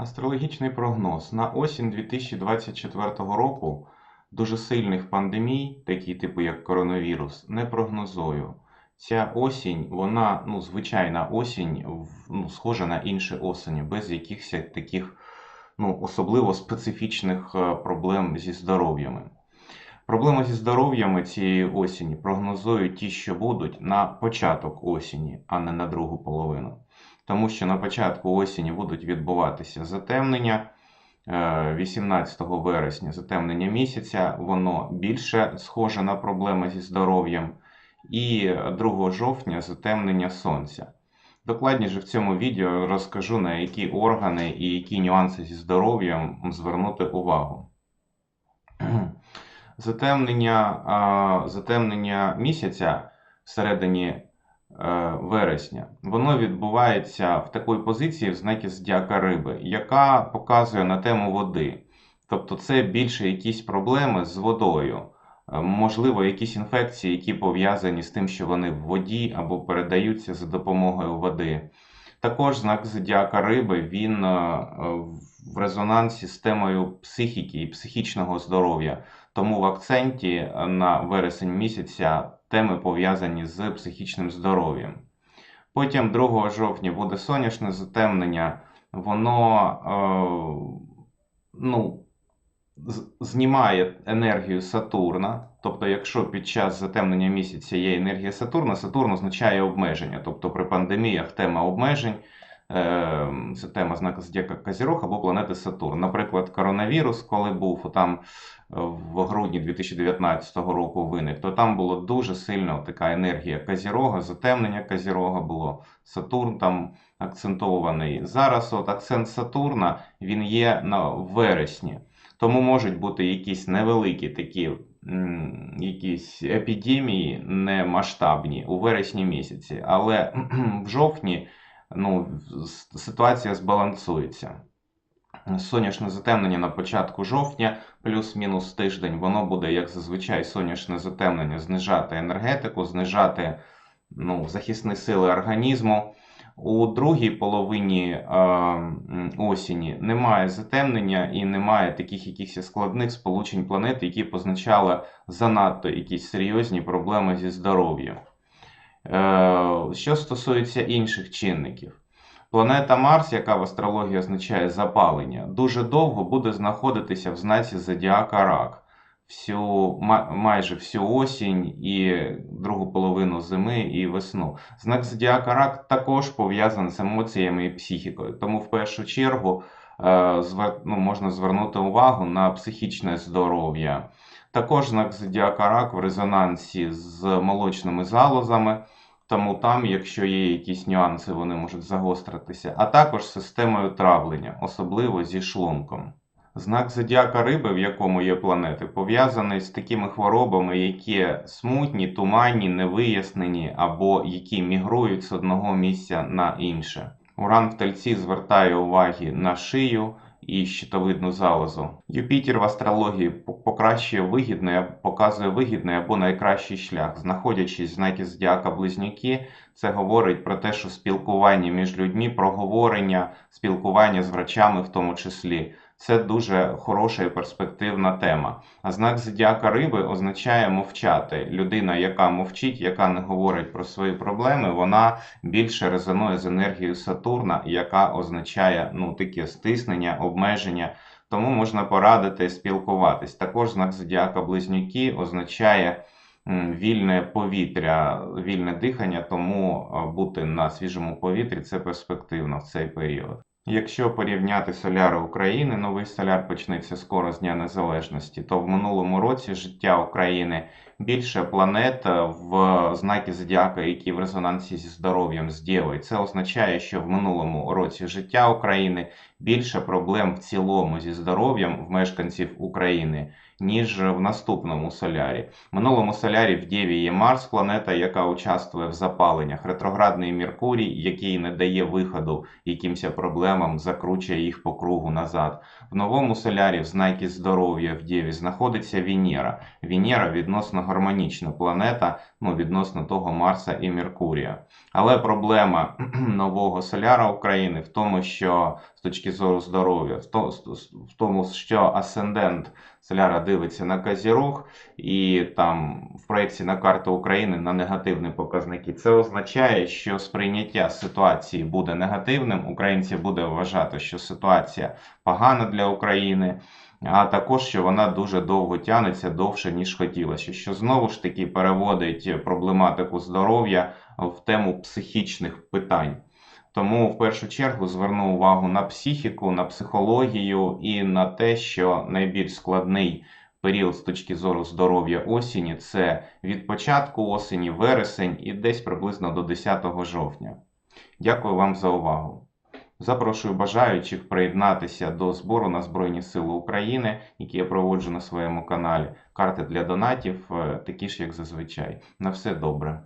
Астрологічний прогноз на осінь 2024 року дуже сильних пандемій, такі типу як коронавірус, не прогнозую. Ця осінь, вона ну, звичайна осінь, ну, схожа на інші осені, без якихось таких ну, особливо специфічних е, проблем зі здоров'ями. Проблеми зі здоров'ями цієї осені прогнозують ті, що будуть на початок осені, а не на другу половину. Тому що на початку осені будуть відбуватися затемнення. Е, 18 вересня затемнення місяця, воно більше схоже на проблеми зі здоров'ям. І 2 жовтня затемнення сонця. Докладніше в цьому відео розкажу, на які органи і які нюанси зі здоров'ям звернути увагу. Затемнення, затемнення місяця всередині е, вересня, воно відбувається в такій позиції в знакі зодіака риби, яка показує на тему води. Тобто це більше якісь проблеми з водою. Е, Можливо, якісь інфекції, які пов'язані з тим, що вони в воді або передаються за допомогою води. Також знак зодіака риби він е, е, в резонансі з темою психіки і психічного здоров'я. Тому в акценті на вересень місяця теми пов'язані з психічним здоров'ям. Потім 2 жовтня буде сонячне затемнення, воно е, ну, знімає енергію Сатурна. Тобто, якщо під час затемнення місяця є енергія Сатурна, Сатурн означає обмеження. Тобто при пандеміях тема обмежень, це тема знака Зодіака Козірог або планети Сатурн. Наприклад, коронавірус, коли був там в грудні 2019 року виник, то там було дуже сильно така енергія Козірога, затемнення Козірога було. Сатурн там акцентований. Зараз от акцент Сатурна він є на вересні. Тому можуть бути якісь невеликі такі якісь епідемії немасштабні у вересні місяці, але в жовтні ну, ситуація збалансується. Сонячне затемнення на початку жовтня, плюс-мінус тиждень, воно буде, як зазвичай, сонячне затемнення, знижати енергетику, знижати ну, захисні сили організму. У другій половині е, осені немає затемнення і немає таких якихось складних сполучень планет, які б означали занадто якісь серйозні проблеми зі здоров'ям. Е, що стосується інших чинників, планета Марс, яка в астрології означає запалення, дуже довго буде знаходитися в знаці Зодіака Рак. Всю, майже всю осінь і другу половину зими і весну. Знак Зодіака Рак також пов'язаний з емоціями і психікою. Тому в першу чергу е, ну, можна звернути увагу на психічне здоров'я. Також знак Зодіака Рак в резонансі з молочними залозами. Тому там, якщо є якісь нюанси, вони можуть загостритися, а також системою травлення, особливо зі шлунком. Знак зодіака риби, в якому є планети, пов'язаний з такими хворобами, які смутні, туманні, невияснені або які мігрують з одного місця на інше. Уран в тельці звертає уваги на шию і щитовидну залозу. Юпітер в астрології покращує вигідний, показує вигідний або найкращий шлях. Знаходячись в знакі зодіака близнюки, це говорить про те, що спілкування між людьми, проговорення, спілкування з врачами в тому числі. Це дуже хороша і перспективна тема. А знак зодіака риби означає мовчати. Людина, яка мовчить, яка не говорить про свої проблеми, вона більше резонує з енергією Сатурна, яка означає ну, таке стиснення, обмеження. Тому можна порадити спілкуватись. Також знак зодіака близнюки означає вільне повітря, вільне дихання, тому бути на свіжому повітрі це перспективно в цей період. Якщо порівняти соляри України, новий соляр почнеться скоро з Дня Незалежності, то в минулому році життя України більше планет е, в знакі зодіака, які в резонансі зі здоров'ям з. Це означає, що в минулому році життя України більше проблем в цілому зі здоров'ям в мешканців України, ніж в наступному солярі. В минулому солярі в Дєві є Марс, планета, яка участвує в запаленнях, ретроградний Меркурій, який не дає виходу якимось проблемам, закручує їх по кругу назад. В новому солярі в знакі здоров'я в Дєві знаходиться Венера. Венера відносно гармонічна планета, ну, відносно того Марса і Меркурія. Але проблема нового соляра України в тому, що з точки зору здоров'я, в в тому, що асцендент соляра дивиться на Козірог, і там в проєкції на карту України на негативні показники. Це означає, що сприйняття ситуації буде негативним. Українці буде вважати, що ситуація погана для України, а також що вона дуже довго тягнеться довше, ніж хотілося. Що знову ж таки переводить проблематику здоров'я в тему психічних питань. Тому в першу чергу зверну увагу на психіку, на психологію і на те, що найбільш складний період з точки зору здоров'я осені це від початку осені, вересень і десь приблизно до 10 жовтня. Дякую вам за увагу. Запрошую бажаючих приєднатися до збору на Збройні Сили України, які я проводжу на своєму каналі. Карти для донатів, е, такі ж, як зазвичай. На все добре.